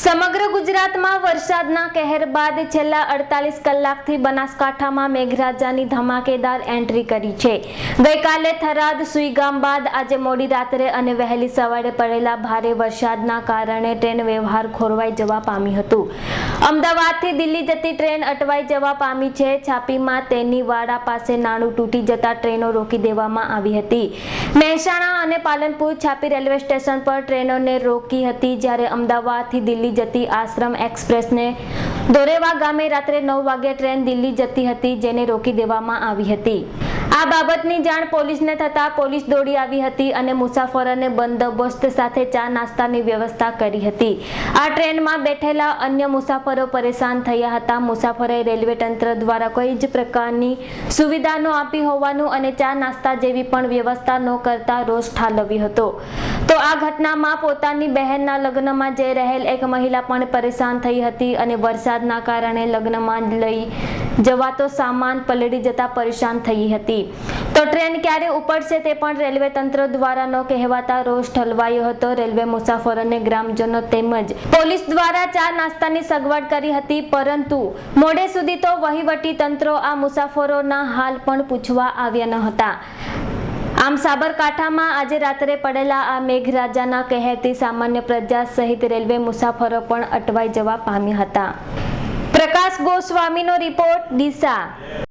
સમગ્ર ગુજરાતમાં વરસાદના કહેર બાદ છેલ્લા અડતાલીસ કલાકથી બનાસકાંઠામાં મેઘરાજાની ધમાકેદાર એન્ટ્રી કરી છે. ગઈકાલે થરાદ, સુઈગામ બાદ આજે મોડી રાત્રે અને વહેલી સવારે પડેલા ભારે વરસાદના કારણે ટ્રેન વ્યવહાર ખોરવાઈ જવા પામી હતું. અમદાવાદથી દિલ્હી જતી ટ્રેન અટવાઈ જવા પામી છે. છાપીમાં તેની વાડા પાસે નાણું તૂટી જતા ટ્રેનો રોકી દેવામાં આવી હતી. મહેસાણા અને પાલનપુર છાપી રેલવે સ્ટેશન પર ટ્રેનોને રોકી હતી જ્યારે અમદાવાદથી દિલ્હી જતી આશ્રમ એક્સપ્રેસને દોરેવા ગામે રાત્રે નવ વાગે ટ્રેન દિલ્હી જતી હતી, જેને રોકી દેવામાં આવી હતી. આ બાબતની જાણ પોલીસને થતા પોલીસ દોડી આવી હતી અને મુસાફરોને બંદોબસ્ત સાથે ચા નાસ્તાની વ્યવસ્થા કરી હતી. આ ટ્રેનમાં બેઠેલા અન્ય મુસાફરો પરેશાન થયા હતા. મુસાફરોએ રેલવે તંત્ર દ્વારા કોઈ જ પ્રકારની સુવિધા ન આપી હોવાનું અને ચા નાસ્તા જેવી પણ વ્યવસ્થા ન કરતા રોષ ઠાલવ્યો હતો. આ ઘટનામાં પોતાની બહેનના લગ્નમાં જઈ રહેલ એક મહિલા પણ પરેશાન થઈ હતી અને વરસાદના કારણે લગ્નમાં લઈ જવાતો સામાન પલળી જતા પરેશાન થઈ હતી. તો ટ્રેન ક્યારે ઉપડશે તે પણ રેલવે તંત્ર દ્વારા ન કહેવાતા રોષ ઠલવાયો હતો. રેલવે મુસાફરોને ગ્રામજનો તેમજ પોલીસ દ્વારા ચા નાસ્તાની સગવડ કરી હતી, પરંતુ મોડે સુધી તો વહીવટી તંત્રો આ મુસાફરોના હાલ પણ પૂછવા આવ્યા ન હતા. આમ સાબરકાંઠામાં આજે રાત્રે પડેલા આ મેઘરાજાના કહેરથી સામાન્ય પ્રજા સહિત રેલવે મુસાફરો પણ અટવાઈ જવા પામ્યા હતા. પ્રકાશ ગોસ્વામીનો રિપોર્ટ ડીસા